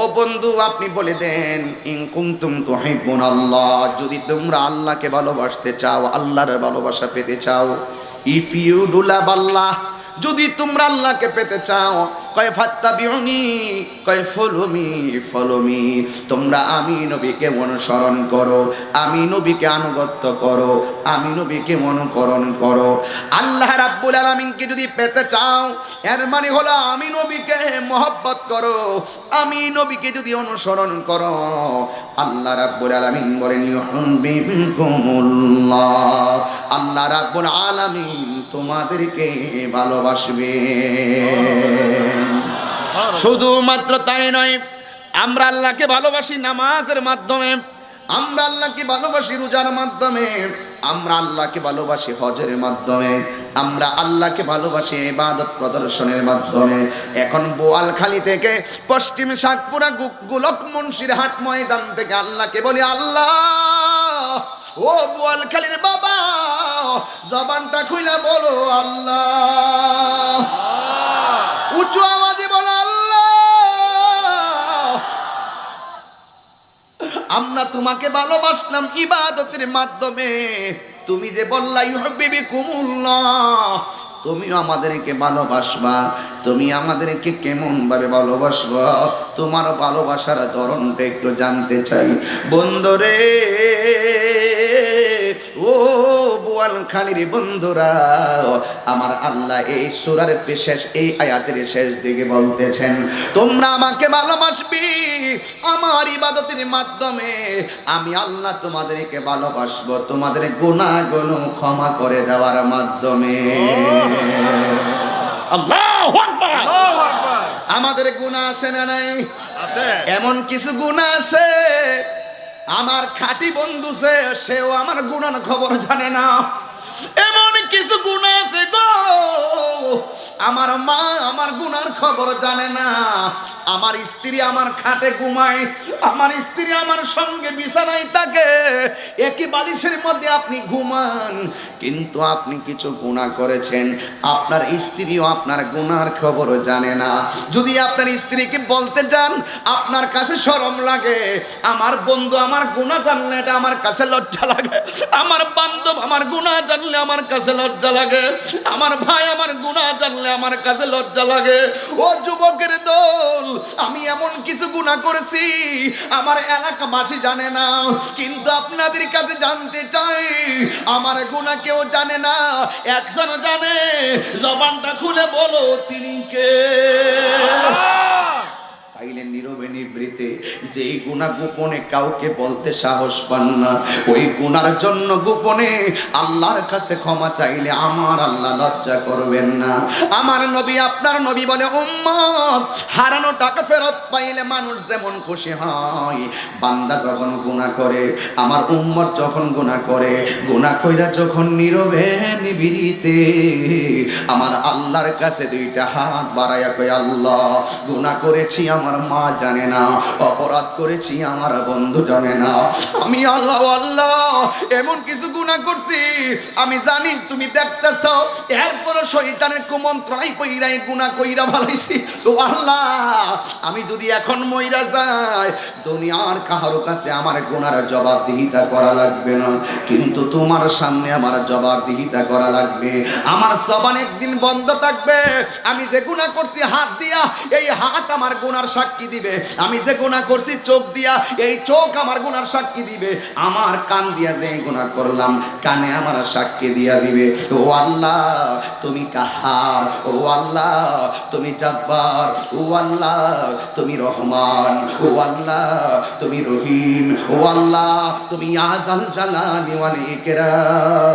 ও বন্ধু, আপনি বলে দেন ইনকুমতুম তুহিব্বুন আল্লাহ যদি তোমরা আল্লাহকে ভালোবাসতে চাও, আল্লাহর ভালোবাসা পেতে চাও। If you do love Allah যদি তোমরা আল্লাহকে পেতে চাও, কয় ফাত্তাবিউনি, কয় ফলোমি ফলোমি। তোমরা আমি নবীকে অনুসরণ করো, আমি নবীকে আনুগত্য করো, আমি নবীকে অনুকরণ করো। আল্লাহ রাব্বুল আলামিনকে যদি পেতে চাও, এর মানে হলো আমি নবীকে মহব্বত করো, আমি নবীকে যদি অনুসরণ করো। আল্লাহ রাব্বুল আলামিন বলেন, ইউহিব্বুকুমুল্লাহ। আল্লাহ রাব্বুল আলামিন তোমাদেরকে শুধুমাত্র তাই নয় আমরা আল্লাহকে ভালোবাসি নামাজের মাধ্যমে আমরা আল্লাহকে ভালোবাসি রোজার মাধ্যমে আমরা আল্লাহকে ভালোবাসি হজের মাধ্যমে আমরা আল্লাহকে ভালোবাসি ইবাদত প্রদর্শনের মাধ্যমে। এখন বোয়ালখালী থেকে পশ্চিম শাকপুরা গোলক মুন্সির হাট ময়দান থেকে আল্লাহকে বলি আল্লাহ! ও বোয়ালখালীর বাবা জবানটা খুইলা বলো আল্লাহ। উঁচু আওয়াজে বলো আল্লাহ। আমরা তোমাকে ভালোবাসলাম ইবাদতের মাধ্যমে। তুমি যে বললাই ইউহাবিবি কুমুল্লাহ। তুমিও আমাদেরকে ভালোবাসবা, তুমি আমাদেরকে কেমন ভাবে ভালোবাসবা? তোমার ভালোবাসার ধরনটা একটু জানতে চাই। বন্ধরে, ও বোয়াল খালির বন্ধুরা আমার আল্লাহ এই সুরার শেষ এই আয়াতের শেষ দিকে বলতেছেন তোমরা আমাকে ভালোবাসবি আমার ইবাদতের মাধ্যমে। আমি আল্লাহ তোমাদেরকে ভালোবাসবো তোমাদের গুণাগুণ ক্ষমা করে দেওয়ার মাধ্যমে। আল্লাহু আকবার! আল্লাহু আকবার! আমাদের গুণা আছে না নাই? এমন কিছু গুণা আছে আমার খাঁটি বন্ধু সে, সেও আমার গুণার খবর জানে না। এমন কিছু গুণ আছে গো। আমার মা আমার গুণার খবর জানে না। আমার স্ত্রী আমার খাটে ঘুমায়, আমার স্ত্রী আমার সঙ্গে বিছানায় থাকে। একই বালিশের মধ্যে আপনি ঘুমান। কিন্তু আপনি কিছু গুণা করেছেন। আপনার স্ত্রীও আপনার গুণার খবর জানে না। যদি আপনার স্ত্রীকে বলতে যান, আপনার কাছে শরম লাগে। আমার বন্ধু আমার গুণা জানলে এটা আমার কাছে লজ্জা লাগে। আমার বান্ধব আমার গুণা জানলে আমার কাছে লজ্জা লাগে। আমার ভাই আমার গুণা জানলে আমার কাছে লজ্জা লাগে। ও যুবকের দল আমি এমন কিছু গুণা করেছি, আমার এলাকাবাসী জানে না, কিন্তু আপনাদের কাছে জানতে চাই, আমার গুণা কেউ জানে না। একজন জানে, জবানটা খুলে বলো তিনি কে। পাইলেন নীরবে নিবৃতে যে এই গুণা গোপনে কাউকে বলতে সাহস পান না, ওই গুনার জন্য গোপনে আল্লাহর কাছে ক্ষমা চাইলে আমার আল্লাহ লজ্জা করবেন না। আমার নবী, আপনার নবী বলে হারানো টাকা ফেরত পাইলে মানুষ যেমন খুশি হয়। বান্দা যখন গুনাহ করে, আমার উম্মত যখন গুনাহ করে গুনাহ কইরা যখন নীরবে নিবিড়িতে আমার আল্লাহর কাছে দুইটা হাত বাড়াইয়া কই আল্লাহ গুনাহ করেছি আমার মা জানে না, অপরাধ করেছি আমার বন্ধু জানে না। আমি আল্লাহ আল্লাহ, এমন কিছু গুনাহ করছি, আমি জানি তুমি দেখতেছ এরপর শয়তানের কুমন্ত্রণাই কইরাই গুনাহ কইরা ভালাইছি ও আল্লাহ, আমি যদি এখন মইরা যাই, দুনিয়ার কাহারো কাছে আমার গুনার জবাবদিহিতা করা লাগবে না। কিন্তু তোমার সামনে আমার জবাবদিহিতা করা লাগবে। আমার জবান একদিন বন্ধ থাকবে। আমি যে গুনাহ করছি, হাত দিয়া, এই হাত আমার গুনার সাক্ষী দিবে। আমি যে গুনাহ করছি, চোখ দিয়া, এই চোখ আমার গুনার সাক্ষী দিবে। আমার কান দিয়া যে গুনাহ করলাম, কানে আমার সাক্ষী দিয়া দিবে। ও আল্লাহ, তুমি কাহার? ও আল্লাহ, তুমি জব্বার? ও আল্লাহ, তুমি রহমান? ও আল্লাহ, তুমি রহিম? ও আল্লাহ, তুমি আজাল জালালি ওয়াল ইকরাম?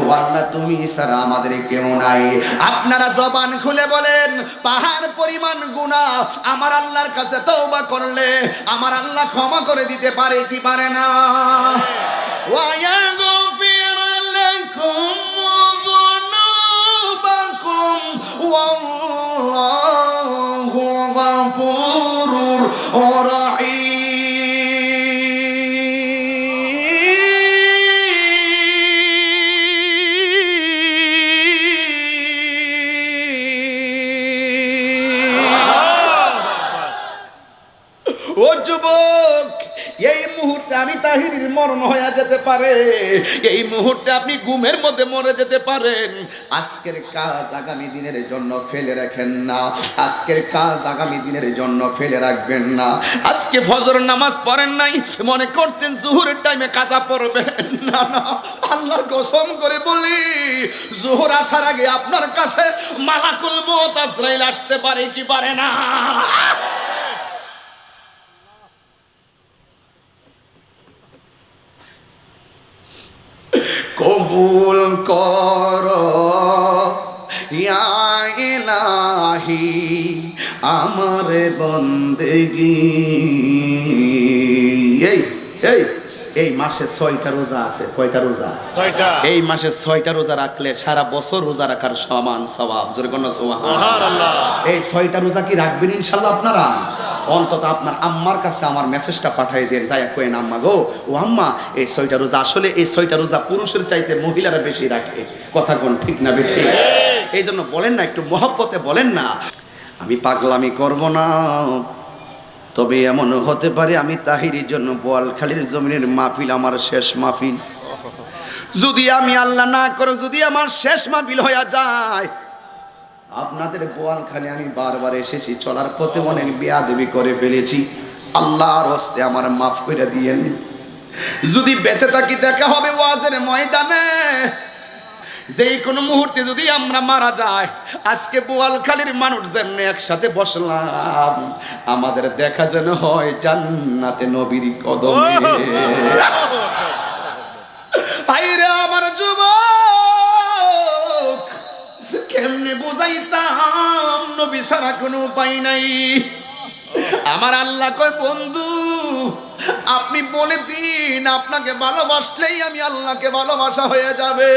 ও আল্লাহ তুমি সারা আমাদের কেউ নাই আপনারা জবান খুলে বলেন পাহাড় পরিমাণ গুনাহ আমার আল্লাহর কাছে তওবা করলে আমার আল্লাহ ক্ষমা করে দিতে পারে কি পারে না ويغفر لكم ذنوبكم والله غفور رحيم যুবক, এই মুহূর্তে আমি তাহিরির মরণ হয়ে যেতে পারে। এই মুহূর্তে আপনি ঘুমের মধ্যে মরে যেতে পারেন। আজকের কাজ আগামী দিনের জন্য ফেলে রাখেন না। আজকের কাজ আগামী দিনের জন্য ফেলে রাখবেন না। আজকে ফজর নামাজ পড়েন নাই, মনে করছেন জোহরের টাইমে কাজা পড়বেন। না না, আল্লাহর কসম করে বলি, জোহর আসার আগে আপনার কাছে মালাকুল মত আজরাইল আসতে পারে কি পারে না? কবুল কর ইলাহি আমার বন্দেগি। এই এই এই মাসে ছয়টা রোজা আছে কয়টা রোজা? ছয়টা। এই মাসে ছয়টা রোজা রাখলে সারা বছর রোজা রাখার সমান সবাব জোরে কোন সুবহানাল্লাহ। এই ছয়টা রোজা কি রাখবেন ইনশাল্লাহ আপনারা? অন্তত আপনার আম্মার কাছে আমার মেসেজটা পাঠাই দেন যাই কোয়েন আম্মা গো ও আম্মা এই ছয়টা রোজা আসলে এই ছয়টা রোজা পুরুষের চাইতে মহিলারা বেশি রাখে। কথা কোন ঠিক না বেঠিক? এই জন্য বলেন না একটু মহব্বতে বলেন না আমি পাগলামি করব না তবে এমন হতে পারে আমি তাহিরির জন্য বোয়ালখালীর জমিনের মাহফিল আমার শেষ মাহফিল। যদি আমি আল্লাহ না করো যদি আমার শেষ মাহফিল হয়ে যায় আপনাদের বোয়ালখালী আমি বারবার এসেছি, চলার পথে অনেক বেয়াদবি করে ফেলেছি। আল্লাহর হস্তে আমার মাফ করে দিয়েন। যদি বেঁচে থাকি দেখা হবে ওয়াজের ময়দানে। যেই কোনো মুহূর্তে যদি আমরা মারা যাই, আজকে বোয়ালখালীর মানুষ যেন একসাথে বসলাম, আমাদের দেখা যেন হয় জান্নাতে নবীর কদমে। বুঝাইতাম নবী সারা কোনো উপায় নাই। আমার আল্লাহ কয়, বন্ধু, আপনি বলে দিন, আপনাকে ভালোবাসলেই আমি আল্লাহকে ভালোবাসা হয়ে যাবে।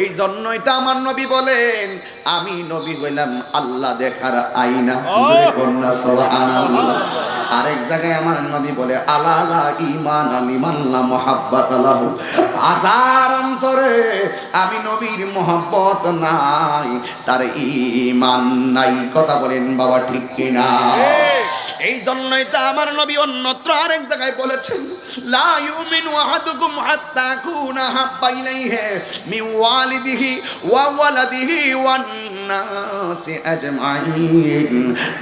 এই জন্যই তো আমার নবী বলেন আমি নবী হইলাম আল্লাহ দেখার আইনা। আরেক জায়গায় আমার নবী বলে আলা আলা ইমান আলিমাল্লা মোহাব্বত আলাহু। হাজার অন্তরে আমি নবীর মোহাব্বত নাই তার ইমান নাই। কথা বলেন বাবা ঠিক কিনা? এই জন্যই তো আমার নবী অন্যত্র আরেক জায়গায় বলেছেন, লা ইউমিনু আহাদুকুম হাত্তা কুনা হাব্বা ইলাইহি মিন ওয়ালিদিহি ওয়া ওয়ালাদিহি ওয়ান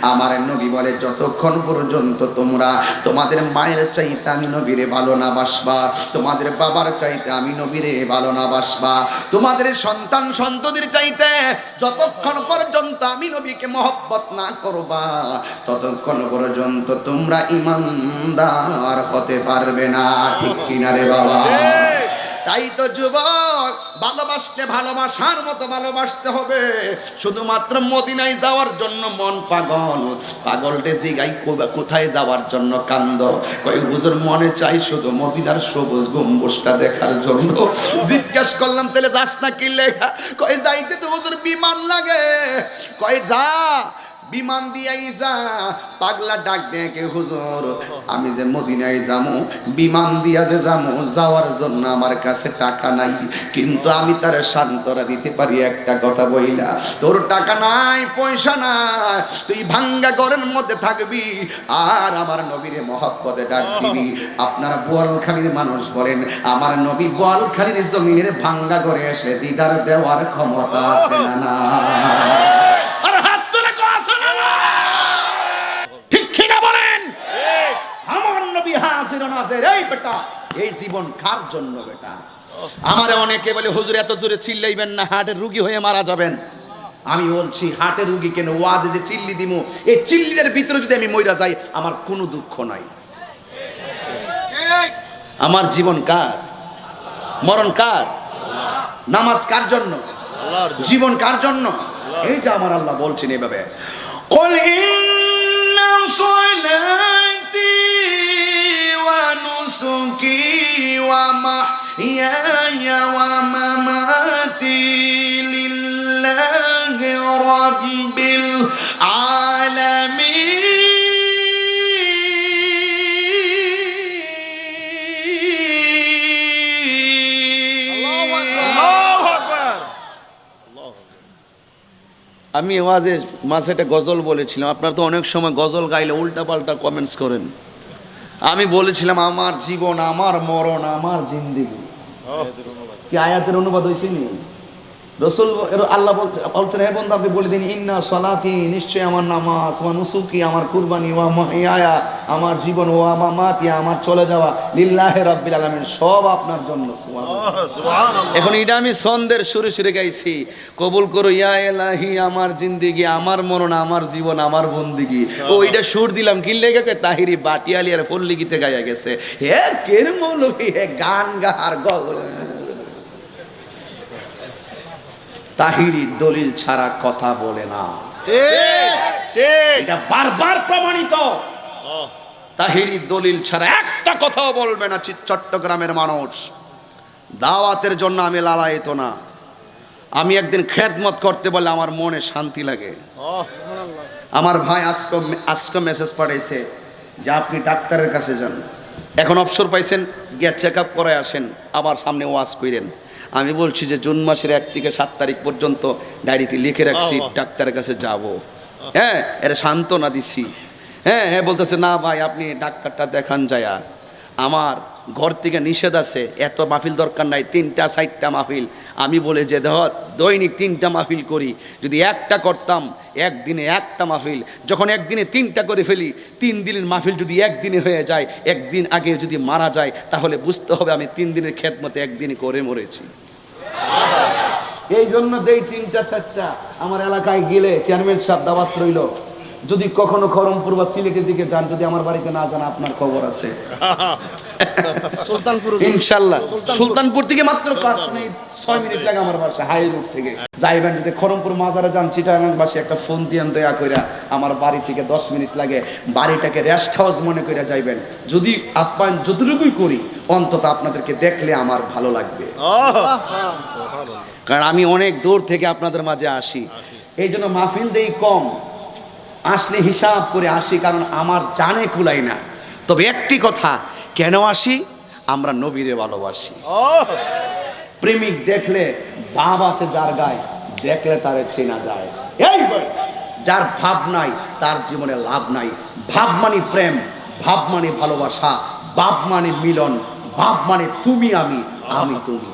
আমার নবী বলে যতক্ষণ পর্যন্ত তোমরা তোমাদের মায়ের চাইতে আমি নবীরে ভালো না বাসবা তোমাদের বাবার চাইতে আমি নবীরে ভালো না বাসবা তোমাদের সন্তান সন্ততির চাইতে যতক্ষণ পর্যন্ত আমি নবীকে মহব্বত না করবা ততক্ষণ পর্যন্ত তোমরা ইমানদার হতে পারবে না। ঠিক কিনা রে বাবা? তাই তো যুবক ভালোবাসতে ভালোবাসার মতো ভালোবাসতে হবে। শুধুমাত্র মদিনায় যাওয়ার জন্য মন পাগল। পাগলটে জিগাই কো- কোথায় যাওয়ার জন্য কান্দ। কই হুজুর, মনে চাই শুধু মদিনার সবুজ গম্বুজটা দেখার জন্য। জিজ্ঞাসা করলাম, তাহলে যাস না কি লেখা? কই যাইতে তো বিমান লাগে। কই যা। বিমান দিয়াই যা পাগলা ডাক কে হুজুর, আমি যে মদিনায় যামু, বিমান দিয়া যে যামু, যাওয়ার জন্য আমার কাছে টাকা নাই। কিন্তু আমি তার শান্তরা দিতে পারি একটা কথা বইলা, তোর টাকা নাই, পয়সা নাই, তুই ভাঙ্গা ঘরের মধ্যে থাকবি আর আমার নবীরে মহব্বতে ডাক দিবি। আপনারা বোয়ালখালীর মানুষ বলেন, আমার নবী বোয়ালখালীর জমিনের ভাঙ্গা ঘরে এসে দিদার দেওয়ার ক্ষমতা আছে না না আর হাত তুলে কোয়াশা না ঠিক কিনা বলেন আমার ছিল না যে এই বেটা। এই জীবন কার জন্য বেটা? আমারে অনেকে বলে হুজুর এত জোরে চিল্লাইবেন না হার্টের রুগী হয়ে মারা যাবেন। আমি বলছি হার্টের রুগী কেন? ওয়াজে যে চিল্লি দিমু এই চিল্লির ভিতরে যদি আমি মইরা যাই আমার কোনো দুঃখ নাই। আমার জীবন কার? মরণ কার? নামাজ কার জন্য? জীবন কার জন্য? এইটা আমার আল্লাহ বলছেন এভাবে। কল ইন্না সুলা ونسكي ومحياي ومماتي لله رب العالمين আল্লাহু আকবার আমি ওয়াজে মাঝে একটা গজল বলেছিলাম আপনারা তো অনেক সময় গজল গাইলে উল্টা পাল্টা কমেন্টস করেন আমি বলেছিলাম আমার জীবন আমার মরণ আমার জিন্দিগি। কি আয়াতের অনুবাদ হয়েছে নি? রসুল আল্লাহ বলছে বলছেন হে বন্ধু আপনি বলে দিন ইন্না সলাতি নিশ্চয় আমার নামাজ আমার নুসুকি আমার কুরবানি ওয়া মাহিয়া আমার জীবন ও আমার মাতি আমার চলে যাওয়া লিল্লাহে রাব্বিল আলামিন সব আপনার জন্য এখন এটা আমি সন্দের সুরে সুরে গাইছি। কবুল করো ইয়া এলাহি আমার জিন্দিগি আমার মরণ আমার জীবন আমার বন্দিগি। ও এটা সুর দিলাম কি লেগে তাহিরি বাটিয়ালি আর পল্লিগিতে গাইয়া গেছে। হে কের মৌলবি হে গান গাহার গল তাহিরি দলিল ছাড়া কথা বলে না। এটা বারবার প্রমাণিত। তাহিরি দলিল ছাড়া একটা কথাও বলবে না চট্টগ্রামের মানুষ। দাওয়াতের জন্য আমি লালায়িত না। আমি একদিন খেদমত করতে বলে আমার মনে শান্তি লাগে। আমার ভাই আজকে আজকে মেসেজ পাঠাইছে যে আপনি ডাক্তারের কাছে যান। এখন অবসর পাইছেন গিয়ে চেক আপ করে আসেন আবার সামনে ওয়াজ কইরেন। আমি বলছি যে জুন মাসের এক থেকে সাত তারিখ পর্যন্ত ডায়েরিতে লিখে রাখছি। ডাক্তারের কাছে যাব। হ্যাঁ এটা সান্ত্বনা দিছি। হ্যাঁ হ্যাঁ বলতেছে না ভাই আপনি ডাক্তারটা দেখান যায়া। আমার ঘর থেকে নিষেধ আছে, এত মাহফিল দরকার নাই, তিনটা, চারটা মাহফিল। আমি বলে যে, দেহ, দৈনিক তিনটা মাহফিল করি। যদি একটা করতাম, একদিনে একটা মাহফিল। যখন একদিনে তিনটা করে ফেলি, তিন দিনের মাহফিল যদি একদিনে হয়ে যায়, একদিন আগে যদি মারা যায়, তাহলে বুঝতে হবে আমি তিন দিনের খেদমতে একদিনে করে মরেছি। এই জন্য দেই তিনটা, চারটা। আমার এলাকায় গেলে চেয়ারম্যান সাহেব দাওয়াত রইল। যদি কখনো খরমপুর বা সিলেটের দিকে যান, যদি আমার বাড়িতে না যান, আপনার খবর আছে। সুলতানপুর ইনশাল্লাহ। সুলতানপুর। থেকে মাত্র পাঁচ মিনিট ছয় মিনিট লাগে আমার বাসা হাই রোড থেকে। যাইবেন যদি খরমপুর মাজারে যান চিটাগাং বাসে একটা ফোন দয়া কইরা আমার বাড়ি থেকে দশ মিনিট লাগে। বাড়িটাকে রেস্ট হাউস মনে কইরা যাইবেন। যদি আপ্যায়ন যতটুকুই করি অন্তত আপনাদেরকে দেখলে আমার ভালো লাগবে। কারণ আমি অনেক দূর থেকে আপনাদের মাঝে আসি। এই জন্য মাহফিল দেই কম। আসলে হিসাব করে আসি কারণ আমার জানে কুলাই না। তবে একটি কথা কেন আসি? আমরা নবীরে ভালোবাসি। প্রেমিক দেখলে ভাব আছে যার গায়ে দেখলে তারে চেনা যায়। এই বলে, যার ভাব নাই তার জীবনে লাভ নাই। ভাব মানে প্রেম ভাব মানে ভালোবাসা ভাব মানে মিলন ভাব মানে তুমি আমি আমি তুমি।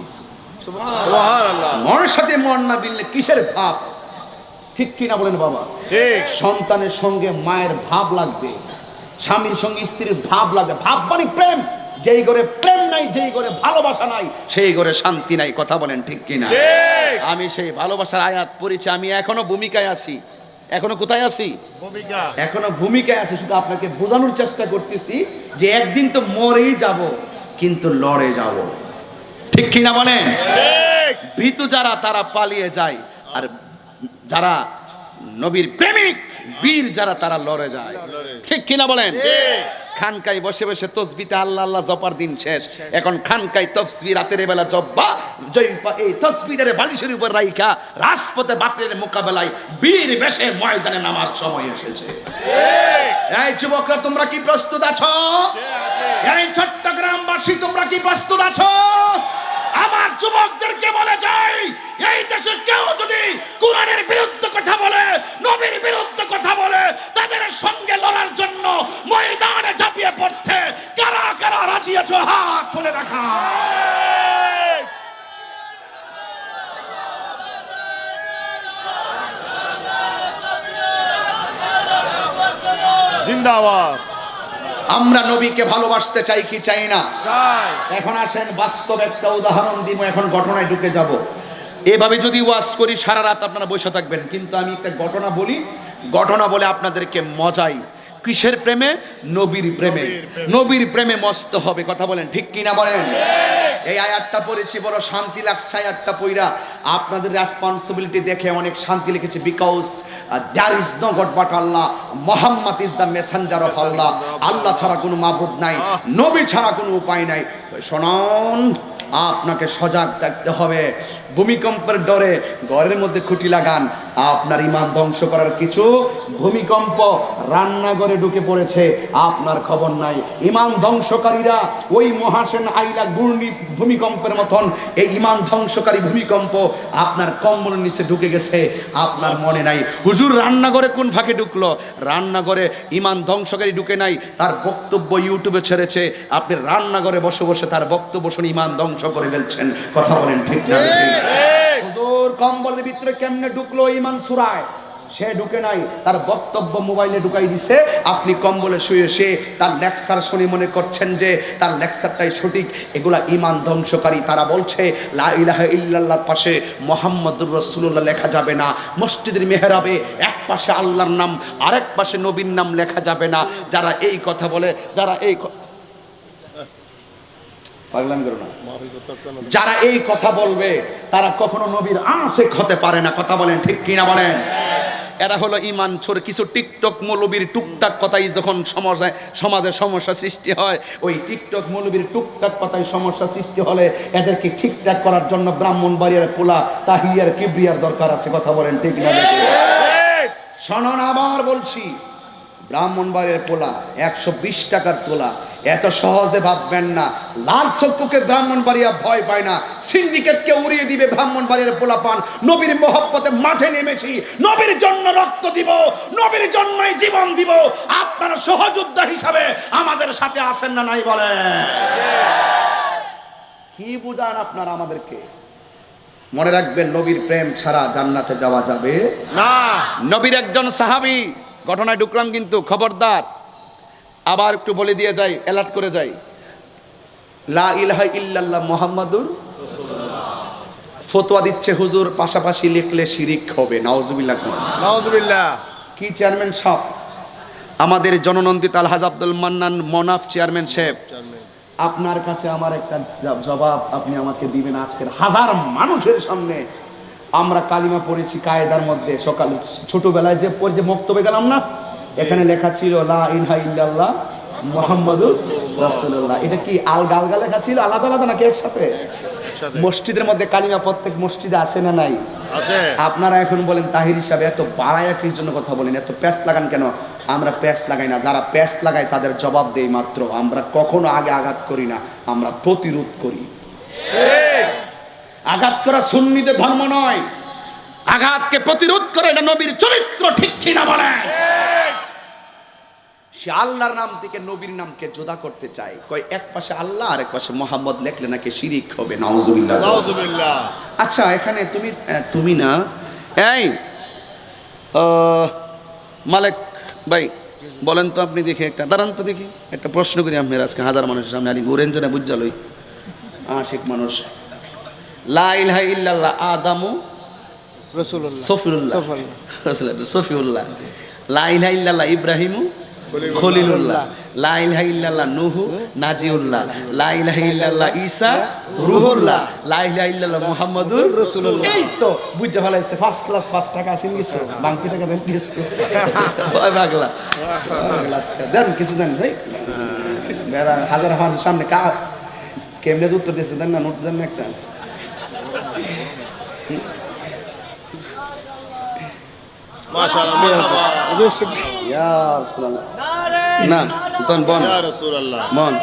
মনের সাথে মন না মিললে কিসের ভাব? ঠিক কিনা বলেন বাবা? সন্তানের সঙ্গে মায়ের ভাব লাগবে। স্বামীর সঙ্গে স্ত্রীর ভাব লাগে। ভাব মানে প্রেম। যেই করে প্রেম নাই যেই করে ভালোবাসা নাই সেই করে শান্তি নাই। কথা বলেন ঠিক কিনা? আমি সেই ভালোবাসার আয়াত পড়েছি। আমি এখনও ভূমিকায় আছি। এখনও কোথায় আছি? ভূমিকা। এখনও ভূমিকায় আছি। শুধু আপনাকে বোঝানোর চেষ্টা করতেছি যে একদিন তো মরেই যাব কিন্তু লড়ে যাব। ঠিক কিনা বলেন? ভীতু যারা তারা পালিয়ে যায়। আর যারা নবীর প্রেমিক বীর যারা তারা লড়ে যায়। ঠিক কিনা বলেন? ঠিক। খানকাই বসে বসে তসবিতে আল্লাহ আল্লাহ জপার দিন শেষ। এখন খানকাই তসবি রাতের বেলা জব্বা জয়- এই তসবিদের বালিশের উপর রাইখা রাজপথে বাতিলের মোকাবেলায় বীর বেশে ময়দানে নামার সময় এসেছে। এই যুবকরা তোমরা কি প্রস্তুত আছো? এই চট্টগ্রামবাসী তোমরা কি প্রস্তুত আছো? আমার যুবকদেরকে বলে যাই এই দেশে কেউ যদি কোরআনের বিরুদ্ধে কথা বলে নবীর বিরুদ্ধে কথা বলে তাদের সঙ্গে লড়ার জন্য ময়দানে ঝাঁপিয়ে পড়তে কারা কারা রাজি আছো হাত তুলে দেখা জিন্দাবাদ। আমরা নবীকে ভালোবাসতে চাই কি চাই না? এখন আসেন বাস্তব একটা উদাহরণ দিব এখন ঘটনায় ঢুকে যাব। এভাবে যদি ওয়াজ করি সারা রাত আপনারা বসে থাকবেন। কিন্তু আমি একটা ঘটনা বলি ঘটনা বলে আপনাদেরকে মজাই। কিসের প্রেমে? নবীর প্রেমে। নবীর প্রেমে। মস্ত হবে কথা বলেন ঠিক কিনা বলেন? এই আয়াতটা পড়েছি বড় শান্তি লাগছে আয়াতটা পইরা। আপনাদের রেসপন্সিবিলিটি দেখে অনেক শান্তি লিখেছে because there is no god but Allah, Muhammad is the messenger of Allah. Allah ছাড়া কোনো মাবুদ নাই, নবী ছাড়া কোনো উপায় নাই। শোনন, আপনাকে সজাগ থাকতে হবে। ভূমিকম্পের ডরে ঘরের মধ্যে খুঁটি লাগান। আপনার ইমান ধ্বংস করার কিছু ভূমিকম্প রান্নাঘরে ঢুকে পড়েছে। আপনার খবর নাই। ইমান ধ্বংসকারীরা ওই মহাসেন আইলা ঘূর্ণি ভূমিকম্পের মতন, এই ইমান ধ্বংসকারী ভূমিকম্প আপনার কম্বলের নিচে ঢুকে গেছে। আপনার মনে নাই, হুজুর, রান্নাঘরে কোন ফাঁকে ঢুকলো? রান্নাঘরে ইমান ধ্বংসকারী ঢুকে নাই। তার বক্তব্য ইউটিউবে ছেড়েছে। আপনি রান্নাঘরে বসে বসে তার বক্তব্য শুনে ইমান ধ্বংস করে ফেলছেন। কথা বলেন ঠিক না? হুজুর, কম্বলের ভিতরে কেমনে ঢুকলো ইমান সুরায়? সে ঢুকে নাই, তার বক্তব্য মোবাইলে ঢুকাই দিছে। আপনি কম্বলে শুয়ে শুয়ে তার লেকচার শুনে মনে করছেন যে তার লেকচারটাই সঠিক, এগুলা ইমান ধ্বংসকারী। তারা বলছে, লা ইলাহা ইল্লাল্লাহর পাশে মোহাম্মদুর রাসূলুল্লাহ লেখা যাবে না, মসজিদের মেহরাবে এক পাশে আল্লাহর নাম, আরেক পাশে নবীর নাম লেখা যাবে না। যারা এই কথা বলে, যারা এই ক- পাগলামি করো না। যারা এই কথা বলবে তারা কখনো নবীর আশেক হতে পারে না। কথা বলেন ঠিক কিনা বলেন? এরা হলো ইমান ছোর কিছু টিকটক মৌলবীর টুকটাক কথাই যখন সমাজে সমাজে সমস্যা সৃষ্টি হয় ওই টিকটক মৌলবীর টুকটাক কথাই সমস্যা সৃষ্টি হলে এদেরকে ঠিকঠাক করার জন্য ব্রাহ্মণ বাড়িয়ার পোলা তাহিয়ার কিবরিয়ার দরকার আছে। কথা বলেন ঠিক না? শোনন আবার বলছি। ব্রাহ্মণবাড়ির পোলা একশো বিশ টাকার তোলা এত সহজে ভাববেন না। লাল চক্ষুকে ব্রাহ্মণবাড়িয়া ভয় পায় না। সিন্ডিকেটকে উড়িয়ে দিবে ব্রাহ্মণবাড়ির পোলা পান নবীর মহব্বতে মাঠে নেমেছি। নবীর জন্য রক্ত দিব। নবীর জন্যই জীবন দিব। আপনারা সহযোদ্ধা হিসাবে আমাদের সাথে আসেন না নাই বলে? কি বুঝান আপনারা আমাদেরকে? মনে রাখবেন, নবীর প্রেম ছাড়া জান্নাতে যাওয়া যাবে না, নবীর একজন সাহাবি। ঘটনায় ঢুকলাম কিন্তু, খবরদার। আবার একটু বলে দিয়ে যাই অ্যালার্ট করে যাই। লা ইলাহা ইল্লাল্লাহ মুহাম্মাদুর ফতোয়া দিচ্ছে হুজুর পাশাপাশি লিখলে শিরিক হবে। নাউজুবিল্লাহ। নাউজুবিল্লাহ। কি চেয়ারম্যান সাহেব? আমাদের জননন্দিত আলহাজ আব্দুল মান্নান মনাফ চেয়ারম্যান সাহেব। আপনার কাছে আমার একটা জবাব আপনি আমাকে দিবেন আজকের হাজার মানুষের সামনে। আমরা কালিমা পড়েছি কায়দার মধ্যে। সকাল ছোটবেলায় যে পড়ে যে মক্তবে গেলাম না এখানে লেখা ছিল লা ইলাহা ইল্লাল্লাহ মুহাম্মাদুর রাসূলুল্লাহ। এটা কি আলগা আলগা লেখা ছিল? আলাদা আলাদা নাকি একসাথে। মসজিদের মধ্যে কালিমা প্রত্যেক মসজিদে আছে না নাই? আছে। আপনারা এখন বলেন তাহির হিসাবে এত বাড়ায়া কির জন্য কথা বলেন এত প্যাস লাগান কেন? আমরা প্যাস লাগাই না। যারা প্যাস লাগায় তাদের জবাব দেই মাত্র আমরা কখনো আগে আঘাত করি না আমরা প্রতিরোধ করি। আঘাত করা সুন্নিদের ধর্ম নয়। আঘাতকে প্রতিরোধ করে এটা নবীর চরিত্র ঠিক কিনা বলে সে আল্লাহর নাম থেকে নবীর নামকে জোদা করতে চায়। কয় এক পাশে আল্লাহ আর এক পাশে মোহাম্মদ লেখলে নাকি শিরিক হবে। নাউজুবিল্লাহ। আচ্ছা এখানে তুমি তুমি না এই মালিক ভাই বলেন তো আপনি দেখি একটা দাঁড়ান তো দেখি একটা প্রশ্ন করি আপনার আজকে হাজার মানুষের সামনে আনি ঘুরেন যে না বুঝালই আশিক মানুষ। লা ইলাহা ইল্লাল্লাহ আদামু সফিউল্লাহ রাসূলুল্লাহ, সফিউল্লাহ লা ইলাহা ইল্লাল্লাহ ইব্রাহিমু খলিলুল্লাহ। লা ইলাহা ইল্লাল্লাহ নূহু নাজিউল্লাহ। লা ইলাহা ইল্লাল্লাহ ঈসা রুহুল্লাহ। লা ইলাহা ইল্লাল্লাহ মুহাম্মাদুর রাসূলুল্লাহ। এই তো বুঝতে ভালো হইছে ফার্স্ট ক্লাস ফার্স্ট টাকা আসেন কিছু বাংকি টাকা দেন কিছু ওই পাগলা। দেন কিছু দেন ভাই। হাজার মানুষ সামনে কা কেমনে উত্তর দিয়েছে দেন না নোট দেন না একটা মাশাআল্লাহ মারহাবা ইয়া রাসূলুল্লাহ না তখন বন। মন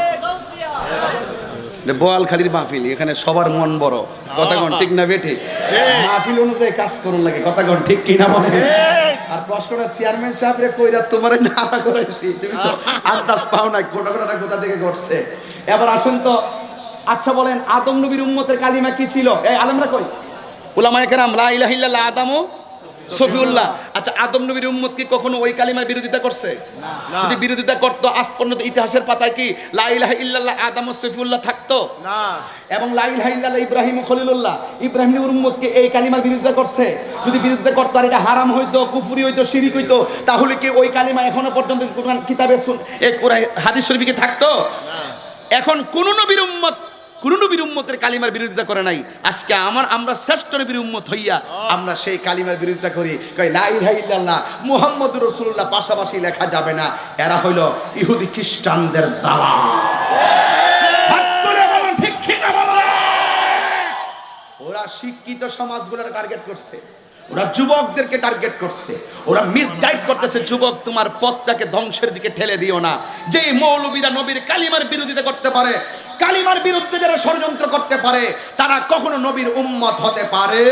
বোয়ালখালীর মাহফিল এখানে সবার মন বড়। কথাগণ ঠিক না বেঠে? মাহফিল অনুযায়ী কাজ করুন লাগে কথাগণ ঠিক কিনা বলে আর প্রশ্নটা চেয়ারম্যান সাহেবরে কইরা তোমারে না করেছি তুমি তো আন্দাজ পাও না কোথা থেকে ঘটছে। এবার আসুন তো আচ্ছা বলেন আদম নবীর উম্মতের কালিমা কি ছিল? এই আলমরা কই? উলামায়ে কেরাম লা ইলাহা ইল্লাল্লাহ আদামু। সফিউল্লাহ। আচ্ছা আদম নবীর উম্মত কি কখনো ওই কালিমার বিরোধিতা করছে? যদি বিরোধিতা করতো আজ পর্যন্ত ইতিহাসের পাতায় কি লা ইলাহা ইল্লাল্লাহ আদম ও সফিউল্লাহ থাকতো? না। এবং লা ইলাহা ইল্লাল্লাহ ইব্রাহিম খলিলুল্লাহ ইব্রাহিম নবীর উম্মত কি এই কালিমার বিরোধিতা করছে? যদি বিরোধিতা করতো আর এটা হারাম হইতো কুফরি হইতো শিরিক হইতো তাহলে কি ওই কালিমা এখনও পর্যন্ত কোরআন কিতাবে শুন এই কোরআন হাদিস শরীফে কি থাকতো? এখন কোন নবীর উম্মত কোন নবীর উম্মতের কালিমার বিরোধিতা করে নাই। আজকে আমার আমরা শ্রেষ্ঠ নবীর উম্মত হইয়া আমরা সেই কালিমার বিরোধিতা করি। কই লা ইলাহা ইল্লাল্লাহ মুহাম্মদুর রাসূলুল্লাহ পাশাপাশি লেখা যাবে না। এরা হইল ইহুদি খ্রিস্টানদের বলুন? ওরা শিক্ষিত সমাজগুলোর টার্গেট করছে। ওরা যুবকদেরকে টার্গেট করছে। ওরা মিসগাইড করতেছে, যুবক, তোমার পথটাকে ধ্বংসের দিকে ঠেলে দিও না। যে মৌলবীরা নবীর কালিমার বিরোধিতা করতে পারে, কালিমার বিরুদ্ধে যারা ষড়যন্ত্র করতে পারে, তারা কখনো নবীর উম্মত হতে পারে